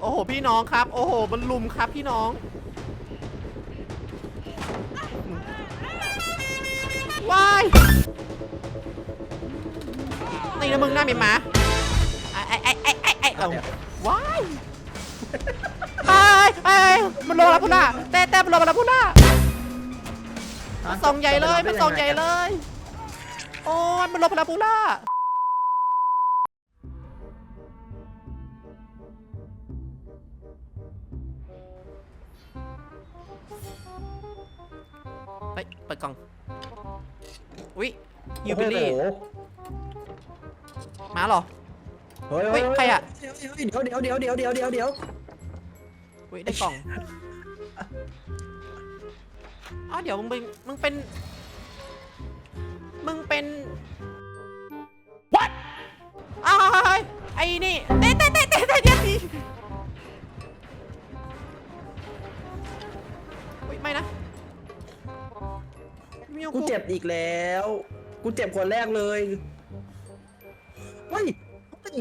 โอ้โห พี่น้องครับ โอ้โห มันลุมครับพี่น้อง ว้ายนี่นะมึงหน้ามีหมาไอ้ไอ้ไอ้ไอ้ไอ้เอาว้ายไอ้ไอ้มันลงแล้วพุ่นน่ะเต้เต้มันลงมาแล้วพุ่นน่ะมันส่องใหญ่เลย มันส่องใหญ่เลย โอ้ยมันลงมาแล้วพุ่นน่ะ เฮ้ยเปิดกล่องอุ๊ยยูบิลี่โอ้โหมาเหรอเฮ้ยเฮ้ยใครอะเดี๋ยวเดี๋ยวเดี๋ยวเดี๋ยวเดี๋ยวเดี๋ยวเดี๋ยวอุ๊ยได้กล่องอ๋อเดี๋ยวมึงเป็นมึงเป็น มึงเป็น what อ้าวเฮ้ยไอ้นี่เต้เต้เต้เต้เต้เดี๋ยวดิอุ๊ยไม่นะ มิวกูเจ็บอีกแล้ว กูเจ็บคนแรกเลยเฮ้ยเฮ้ย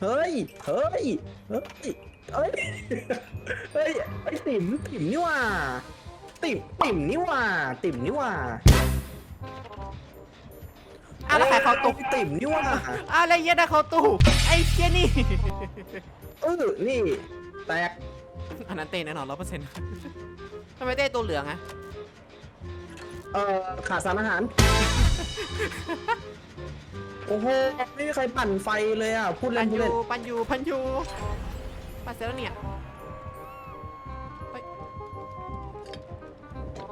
เฮ้ย เฮ้ย เฮ้ย เฮ้ย ไอ้ติ๋มติ๋มนี่หว่า ติ๋มติ๋มนี่หว่า ติ๋มนี่หว่าอ้าวแล้วใครเขาตุกไอ้ติ๋มนี่หว่าอ้าวแล้วเหี้ย็นนะเขาตู้ไอ้เชี่ยนี่เออนี่ แตกอันนั้นเต้แน่นอนร้อยเปอร์เซ็นต์ทำไมเต้ตัวเหลืองอะ เอ่อขาดสารอาหาร โอ้โห ไม่มีใครปั่นไฟเลยอะ พูดปัเล่นนพูดยูเล่นปันยูปันยูปันเสร็จแล้วเนี่ย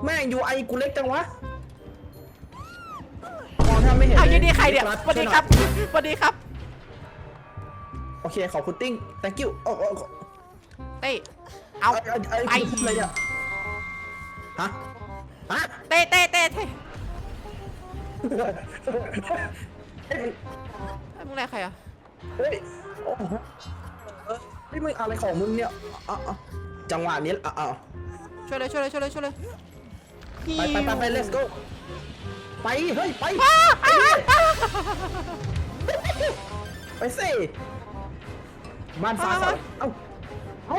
แม่งยูไอกูเล็กจังวะมองถ้าไม่เห็นอ้าวลยินดีใครเนี่ยรัสวัสดีครับสวัสดีครับ โอเค ขอบคุณติ้ง thank you โอ้โอ้โอ้เต้เอา ไอ้ไอ้ไปไอ้ พูดอะไรเนี่ยฮะ ฮะเต้เต้เต้เต้เอ้ยมึงอะไรใครอะเฮ้ยโอ้โหเออเฮ้ยมึงอะไรของมึงเนี่ยอะอะจังหวะนี้อะอะช่วยเลยช่วยเลยช่วยเลยช่วยเลยไปไปไปไป let's go ไปเฮ้ยไปอ้าวอ้าวอ้าวไปสิบ้านฟ้ามาใสมาเอ้าเอ้า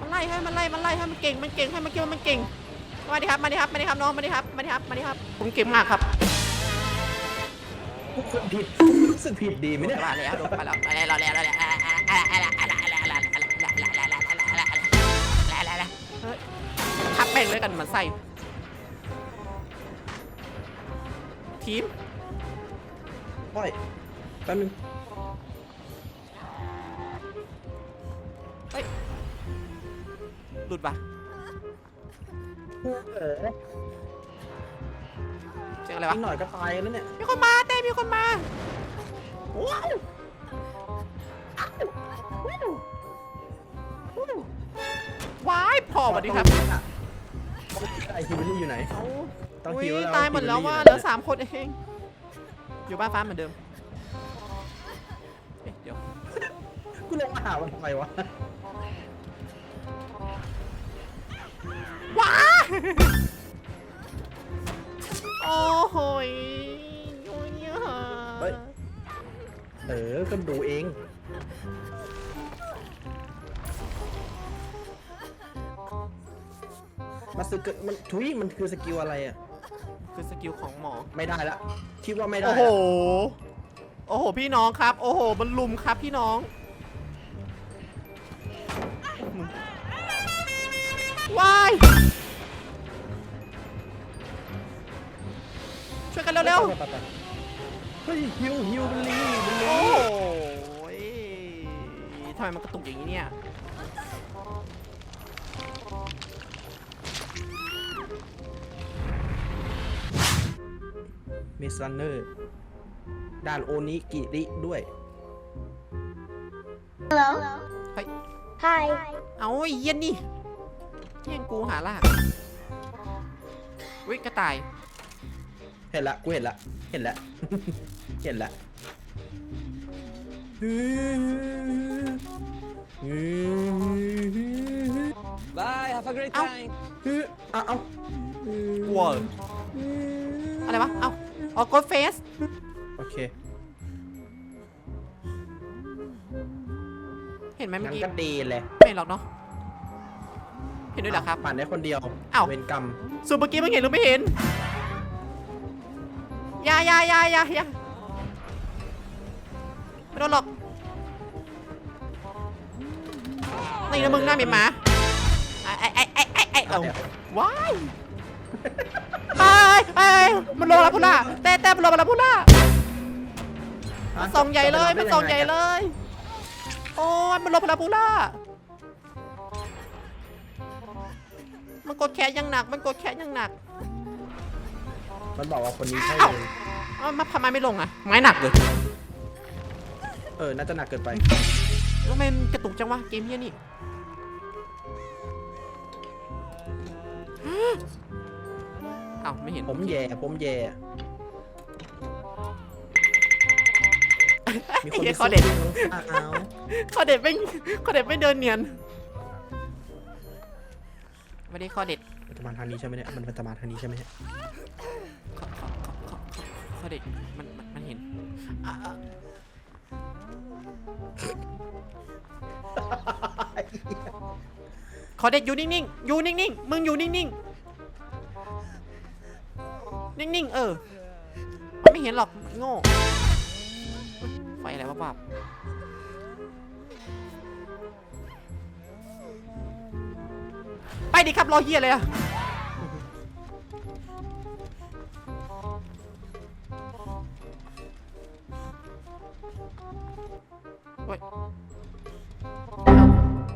มันไล่ให้มันไล่มันไล่ให้มันเก่งมันเก่งให้มันเก่งมันเก่ง มาดิครับ มาดิครับ มาดิครับน้อง มาดิครับ มาดิครับ มาดิครับ ผมเก่งมากครับรู้สึกผิดรู้สึกผิดดีไหมเนี่ยมาแล้วมาแล้วมาแล้วมาแล้วมาแล้วทับแม่งเลยกันมันใส่ ทีมปล่อยแป๊บนึงเฮ้ยหลุดปะ เออเสียงอะไรอีวะกหน่อยก็ตายแล้วเนี่ยมีคนมาเต้มีคนมา ว้าวว้ายพอสวัสดีครับ ไอคิวบิลลี่อยู่ไหนเอาต้องอุ้คิยวแล้ว ตายหมดแล้วคิวบิลลี่ว่าอยู่ไหนเหลือสามคนเอง อยู่บ้านฟ้าเหมือนเดิมเอ๊ะเดี๋ยว กูลงมาหามันทำไมวะ โอ้โหยโอ้ยอะเฮ้ย เออก็ดูเองมันสกิลมันทุยมันคือสกิลอะไรอะ คือสกิลของหมอ ไม่ได้ละ คิดว่าไม่ได้โอ้โหละโอ้โห พี่น้องครับ โอ้โห มันลุมครับพี่น้อง ว้าย ช่วยกันเร็วไปไปไปเฮ้ยฮิวฮิวบิลลี่บิลๆลี่โอ้ยทำไมมันกระตุกอย่างนี้เนี่ยเมซันเนอร์ด่านโอนิกิริด้วย Hello. เฮ้ย Hi. เอาไอ้เหี้ย็นนี่แย่งกูหาล่ากวิกระต่าย เห็นละกูเห็นละเห็นละ เห็นละ Bye, have a great Ow. time. เอาเอาว้าวอะไรวะ เอาออกกดเฟส โอเคเห็นไหมเมื่งั้อนกี้ ก็ดีเลยไม่เห็นหรอกเนาะ เห็นด้วยเหรอครับผ่านได้คนเดียวอ้าว เวรกรรม ส่วนเมื่อกี้มึงเห็นหรือไม่เห็น อยาอยาอยาอยาอยาไม่โดนหรอกนี่นะมึงหน้าเหมียนหมาไอ้ไอ้ไอ้ไอ้ไอ้เอาว้ายไอ้ไอ้มันลงแล้วพูน่าเต้เต้มันลงมาแล้วพูน่ามันส่องใหญ่เลยมันส่องใหญ่เลย โอ้ยมันลงมาแล้วพูน่ามันกดแขนอยังหนัก มันกดแขนอยังหนัก มันบอกว่าคนนี้ใช่อ้าวเลยเอ้ามาทำไมไม่ลงอะ ไม้หนักเลยเออ น่าจะหนักเกินไปแล้วทำไมมันกระตุกจังวะเกมเนี้ยนี่เอ้าไม่เห็นผมแย่ ผมแย่ มีคนเหี้ไปยข้อเด็ดสู้น้องสาวข้อเด็ดไม่ข้อเด็ดไม่เดินเนียนไม่ได้ข้อเด็ดมันจะมาทางนี้ใช่ไหมเนี่ย มันจะมาทางนี้ใช่ไหมเนี่ยข้อข้อข้อข้อ ข้อเด็ดมันมันมันเห็นอะอะขอเด็ดอยู่นิ่งๆ อยู่นิ่งๆ มึงอยู่นิ่งๆ นิ่งๆ เออ มันไม่เห็นหรอกโง่ไฟอะไรวะบ้าบไปดิครับรอเฮียเลยอะ โอ๊ย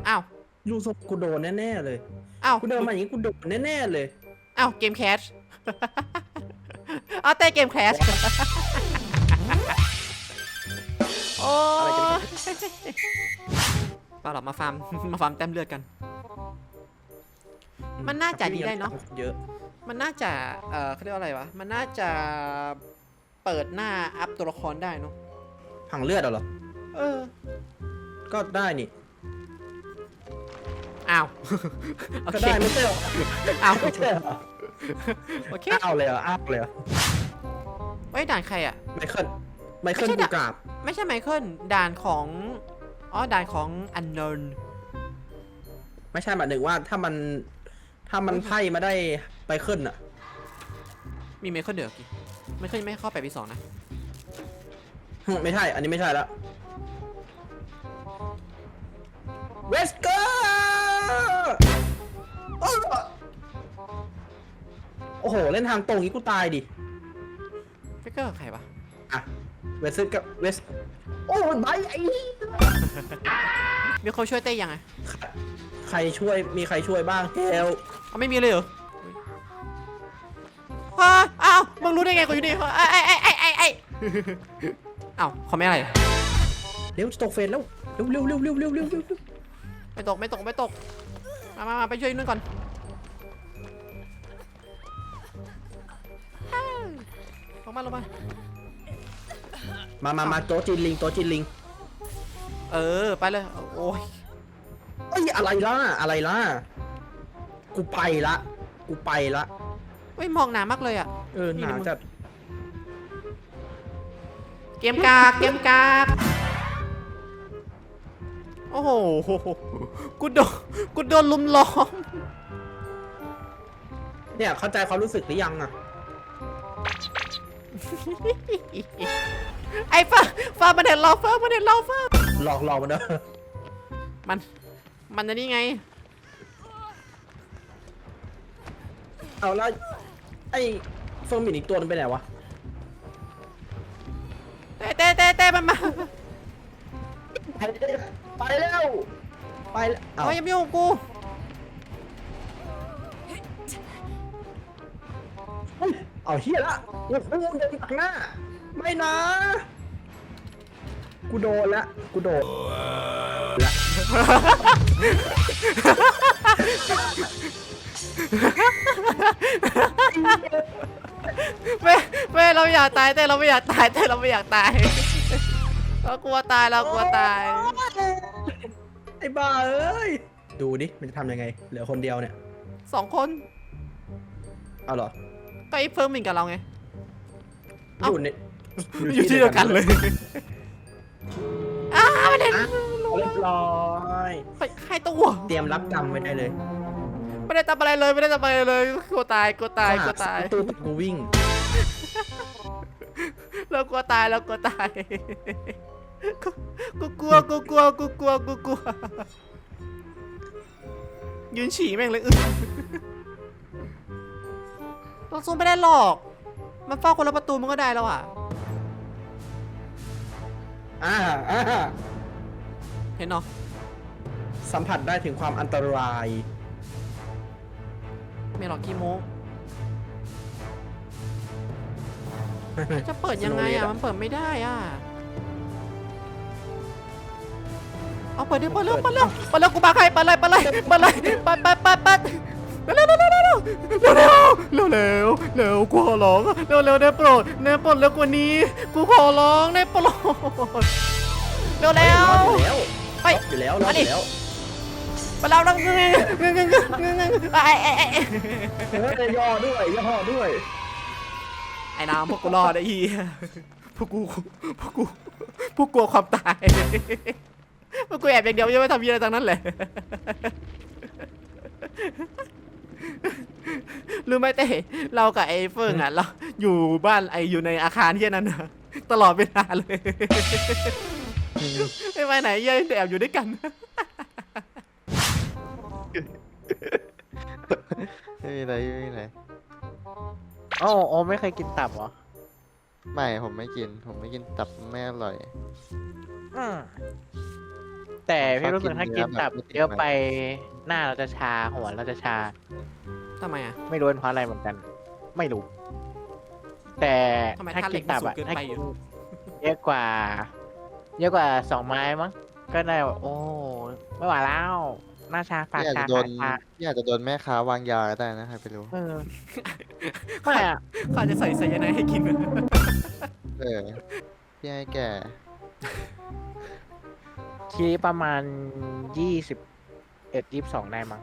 อ้าวลูกศพกูโดนแน่ๆเลยอ้าวกูเดินมาอย่างนี้กูโดนแน่ๆเลยอ้าวเกมแคชเอาแต่เกมแคชโอ้อะไรกันยเราหรอกมาฟาร์มมาฟาร์มแต้มเลือดกัน มันน่าจะดีได้เนอะเยอะมันน่าจะ เออเขาเรียกว่าอะไรวะ มันน่าจะเปิดหน้าอัพตัวละครได้เนอะผังเลือดเหรอ เออ ก็ได้นี่ อ้าว โอก็เค ได้ไม่ใช่เหรออ้าว ไม่ใช่เหรอโอเคอ้าวเลยเหรออ้าวเลยเหรอไว้ยด่านใครอะ ไมเคิลไมเคิลไม่ใช่กูด่ะกราบไม่ใช่ไมเคิลด่านของ อ๋อ ด่านของอันเนน ไม่ใช่หมายถึงว่าถ้ามันถ้ามันไพ่มาได้ไมเคิลอะมีไมเคิลเดือกี่ไมเคิลยังไม่เข้าไปปีสองนะหึไม่ใช่ อันนี้ไม่ใช่แล้ว เวสเกอร์โอ้โห เล่นทางตรงนี้กูตายดิฟิกเกอร์ใครวะอะเวสกับเวสโอ้ยไบร์ทไอ้นี่มีคนช่วยเต้ยังไงใครช่วยมีใครช่วยบ้างเฮลเอาไม่มีเลยเหรอฮะอ้าวมึงรู้ได้ไงกูอยู่นี่ไอ้ไอ้ไอ้ไอ้ไอ้อ้าวเขาไม่อะไรเร็วจะตกเฟสแล้วเร็วเร็วเร็วเร็วเร็วเร็วเร็ว ไม่ตกไม่ตกไม่ตก มามามาไปช่วยนึงก่อน ลงมาลงมา มามามาโต๊ะจินลิงโต๊ะจินลิงเออ ไปเลย โอ้ยเอ้ยอะไรล่ะอะไรล่ะ กูไปละ กูไปละ เฮ้ยมองหนามากเลยอะ เออหนาจัด เกมกากเกมกาก โอ้โห กูโดน กูโดนลุมล้อม เนี่ยเข้าใจความรู้สึกหรือยังอะไอ้ฟ้าฟ้ามันเห็นเราฟ้ามันเห็นเราฟ้า หลอกหลอกมันเนอะมัน มันจะนี่ไง เอาแล้วไอ้เฟิร์มมินอีกตัวนึงไปไหนวะเต้เต้เต้เต้มันมา ไปแล้วไปแล้วไปแล้วเอาเอายังไม่ยุ่งกับกูเฮ้ยเอาเฮียละโอ้โหเดินตักหน้า ไม่นะ กูโดนละ กูโดนละเว้ยเว้ยเราไม่อยากตายเต้เราไม่อยากตายเต้เราไม่อยากตาย เรากลัวตายเรากลัวตาย ไอ้บ้าเอ้ย ดูดิ มันจะทำยังไง เหลือคนเดียวเนี่ย สองคนเอาเหรอก็ไอ้เฟิร์มมินกับเราไงเอ้าอยู่ในอยู่ที่เดียวกันเลยอ้ามันเห็นอะรู้เรียบร้อยไปให้ตัวเตรียมรับกรรมไว้ได้เลยไม่ได้ทำอะไรเลยไม่ได้ทำอะไรเลยกลัวตายกลัวตายกลัวตาย ตู้กูวิ่ง แล้วกลัวตายแล้วกลัวตายกูกลัวกูกลัวกูกลัวกูกลัวยืนฉี่แม่งเลยอึเราซูมไม่ได้หรอก มันเฝ้าคนละประตูมันก็ได้แล้วอะอ่าอ่าเห็นเนาะสัมผัสได้ถึงความอันตรายไม่หรอกขี้โม้ จะเปิดยังไงอะ มันเปิดไม่ได้อะ เอาเปิดดิเปิดเร็วเปิดเร็วเปิดเร็วกูมาใครเปิดเลยเปิดเลยเปิดเลยเปิดเปิดเปิดเปิดเร็วเร็วเร็วเร็วเร็วเร็วเร็วเร็วเร็วเร็วเร็วกูขอร้องเร็วเร็วได้โปรดได้โปรดเร็วกว่านี้ กูขอร้องได้โปรดเร็วเร็วรอดอยู่แล้วไปรอดอยู่แล้วรอดอยู่แล้วมาเราต้องงงงงงงงงไอ้ไอ้ไอ้เฮ้ยย่อด้วยย่อด้วย ไอ้น้ำพวกกูรอดไอ้เหี้ยพวกกูพวกกูพวกกลัวความตายพวกกูแอบอย่างเดียวยังไม่ทำเหี้ยอะไรทั้งนั้นเลยรู้ไหมเต้เรากับไอ้เฟิงอะเราอยู่บ้านไอ้อยู่ในอาคารที่นั้นนะตลอดเวลาเลยไม่ไปไหนเหี้ยแต่แอบอยู่ด้วยกันไม่มีอะไรไม่มีอะไร โอ้โอไม่เคยกินตับเหรอไม่ผมไม่กิน ผมไม่กินตับไม่อร่อย อืมแต่พี่รู้สึกถ้ากินตับเยอะไปหน้าเราจะชาหัวเราจะชา ทำไมอะ ไม่รู้เป็นเพราะอะไรเหมือนกัน ไม่รู้ แต่ทำไมถ้าท่าเหล็กิกนตับมันอะสูงเกินถ้าไปกิอยู่นเยอะกว่า เยอะกว่าสองไม้มั้งก็ได้แบบโอ้ไม่ไหวแล้ว หน้าชาปากพี่อาจชาจะโดนขาชาพี่อาจจะโดนแม่ค้าวางยาก็ได้นะใครไปรู้ เออไม่อะเขาอาจจะใส่ไซยาไนด์ให้กิน เออพี่ให้แกทีประมาณยี่สิบเอ็ดยี่สิบสองได้มั้ง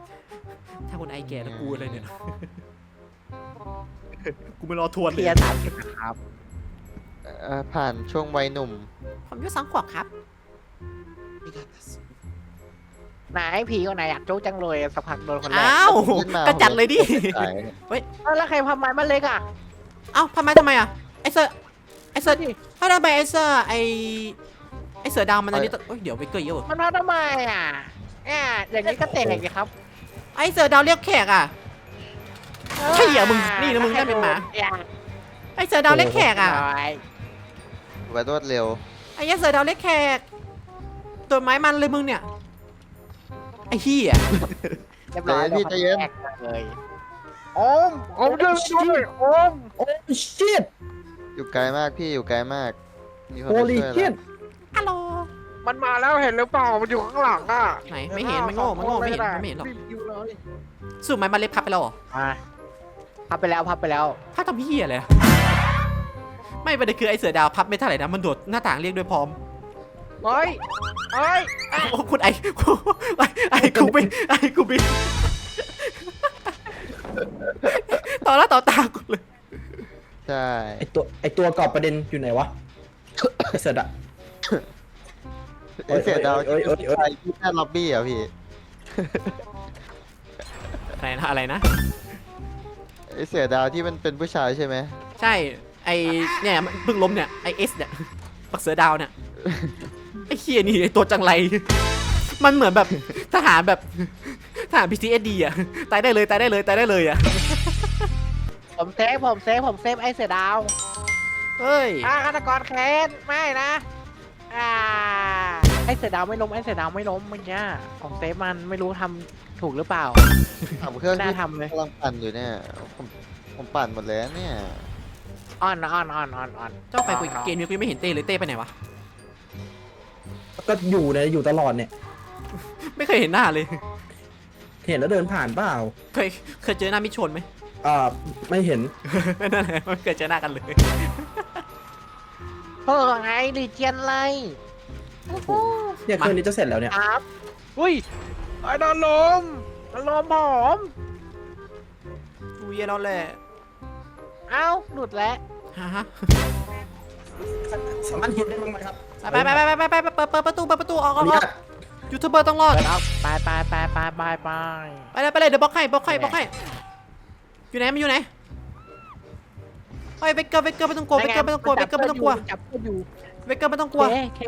ถ้าคนไอแก่แล้วกูอะไรเนี่ย กูไม่รอทวนเลเพียยสามสิบครับ เอ่อผ่านช่วงวัยหนุ่ม ผมอายุสองขวบครับ ไหนผีคนไหนอยากโจ๊กจังเลยสักพักโดนคนแรกอ้าวขึ้นมา ก็จัดเลยดิสายเนี่ยเอ้าแล้วใครพับไม้มันเล็กอะเอ้าทำไมทำไมอะไอเสือไอเสือถ้าทำไมไอเสือไอไอเสือดาวมันอันนี้ตัวเอ้ยเดี๋ยวไปเกยเยอะมันพับทำไมอะเนี่ยอย่างนี้ก็เตะอย่างนี้ครับไอเสือดาวเรียกแขกอะใช่เหรอมึงนี่นะมึงได้เป็นหมา อย่าไอเสือดาวเรียกแขกอะร้อยไปรวดเร็วไอเสือดาวเรียกแขกตัวไม้มันเลยมึงเนี่ย ไอเฮียเรียบร้อยเดี๋ยวพี่ใจเย็น แตกเลยโอมโอมด้วยด้วยโอมโอ้ชิตอยู่ไกลมากพี่อยู่ไกลมาก มีคนโอมาลีช่วยชิแล้วตฮัลโหลมันมาแล้วเห็นหรือเปล่ามันอยู่ข้างหลังอะไหนไม่เห็นมันโง่มันโง่ไม่เห็นมันไม่เห็นหรอกอยู่เลยสูบไม้มันเล็บพับไปแล้วเหรอมาพับไปแล้วพับไปแล้วพับทำเฮียเลยอะไม่ประเด็นคือไอเสือดาวพับไม่เท่าไหร่นะมันโดดหน้าต่างเรียกด้วยพร้อม เฮ้ยเฮ้ยโอ้คุณไอไอไอกูบินไอกูบินต่อหน้าต่อตากูเลย ใช่ ไอตัวไอตัวกอบประเด็นอยู่ไหนวะไอเสร็จอะไอเสียดาวเอ้ยเอ้ยเอ้ย ใครที่หน้าล็อบบี้เหรอะพี่ อะไรนะอะไรนะ ไอเสียดาวที่มันเป็นผู้ชายใช่ไหมใช่ ไอเนี่ยมันเพิ่งล้มเนี่ย ไอเอสเนี่ยปักเสือดาวเนี่ยไอ เคียนี่ไอตัวจังไร มันเหมือนแบบทหารแบบทหาร PTSD อะตายได้เลยตายได้เลยตายได้เลยอะผมเซฟผมเซฟผมเซฟไอ้เสือดาวเฮ้ยอ่าฆาตกรแค้นไม่นะอ่าไอ้เสือดาวไม่ล้มไอ้เสือดาวไม่ล้มเมื่อกี้ผมเซฟมันไม่รู้ทำถูกหรือเปล่าถามเครื่องน่าที่ทำเลย กำลังปั่นอยู่เนี่ย ผมผมปั่นหมดแล้วเนี่ย อ่อนอ่อนอ่อนอ่อนอ่อนเจ้าไปคุยเกมนี้กูยังไม่เห็นเต้เลยเต้ไปไหนวะ ก็อยู่เนี่ยอยู่ตลอดเนี่ย ไม่เคยเห็นหน้าเลย เห็นแล้วเดินผ่านเปล่าเคยเคยเจอหน้ามิชนไหม อ่าไม่เห็น นั่นแหละไม่เคยเจอหน้ากันเลยเฮ้ยไงลีเจียนไล่โอ้โหเนี่ยเครื่องนี้จะเสร็จแล้วเนี่ย ครับอุ้ยไอ้โดนลมโดนลมผมกูเย็นแล้วแหละเอ้าหลุดแล้วฮะฮะสามารถเห็นได้บ้างไหมครับ ไปไปไปไปไปไปเปิดเปิดประตูเปิดประตูออกออกออกยูทูบเบอร์ต้องรอดไปไปไปไปไปไปไปเลยไปเลยเดี๋ยวบล็อกให้บล็อกให้บล็อกให้อยู่ไหนมันอยู่ไหนเฮ้ยเบเกอร์เบเกอร์ไม่ต้องกลัวเบเกอร์ไม่ต้องกลัวเบเกอร์ไม่ต้องกลัวจับก็อยู่เบเกอร์ไม่ต้องกลัวโอเค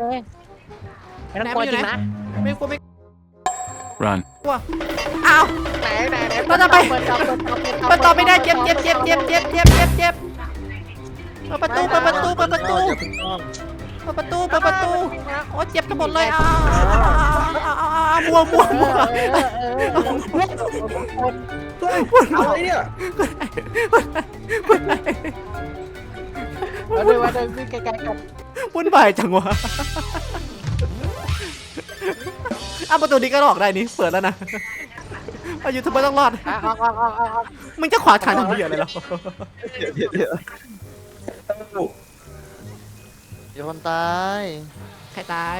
ไม่ต้องกลัวจริงนะไม่กลัวไม่ run กลัวอ้าวไหนไหนไหนมันต่อไปมัต่อไม่ได้เจ็บเจ็บเจ็บเจ็บเจ็บเจ็บเจ็บเปิดประตูเปิดประตูเปิดประตู เพิ่งอ้อมเปิดประตูเปิดประตู โอ้เจ็บกันหมดเลยอ้าวอ้าวมัวมัวมัวเออเออเออเฮ้ยอะไรเนี่ยเอาเลยว่าเดินวิ่งไกลๆกันวุ่นวายจังวะอ้าวประตูนี้ก็ออกได้นี่เปิดแล้วนะอายุทูบเบอร์ต้องรอดอะออกออกออกออกออกมึงจะขวางทางทำเหี้ยอะไรหรอ เดี๋ยวเดี๋ยวเดี๋ยว คนตาย ใครตาย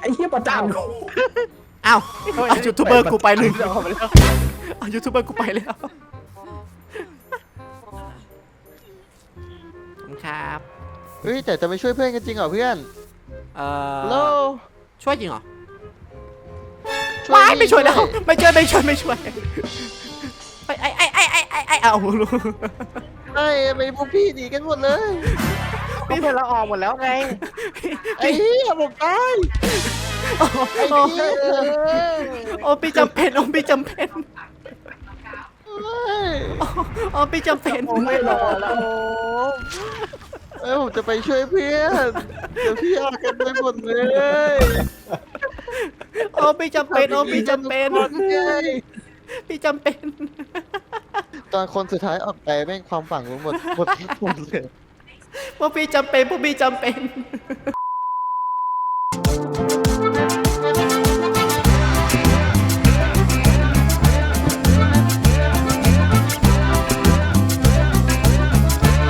ไอ้เหี้ยประจานกูอ้าวเอายูทูบเบอร์กูไปเลยออกไปแล้วเอายูทูบเบอร์กูไปแล้วขอบคุณครับ เฮ้ยแต่จะไปช่วยเพื่อนกันจริงเหรอเพื่อนเอ่ฮัลโหลอช่วยจริงเหรอช่ว้ายดิไม่ช่วยแล้ว ไม่ช่วยไม่ช่วยไม่ช่วยไปไอ้ไอ้ไอ้ไอ้ไอ้ไอ้เอาลูกเฮ้ยทำไมพวกพี่หนีกันหมดเลย เพื่อนเราออกหมดแล้วไงไอ้เหี้ยผมตายไอ้เหี้ยเออโอ้พี่จำเป็นโอ้พี่จำเป็นเฮ้ยโอ้พี่จำเป็นไม่รอแล้วเอ้ยผมจะไปช่วยเพื่อนเดี๋ยวพี่อากันไปหมดเลยโอ้พี่จำเป็นโอ้พี่จำเป็นทุกคนไงพี่จำเป็น ตอนคนสุดท้ายออกไปแม่งความฝังหมดหมดหมดเลย พวกพี่จำเป็น พวกพี่จำเป็น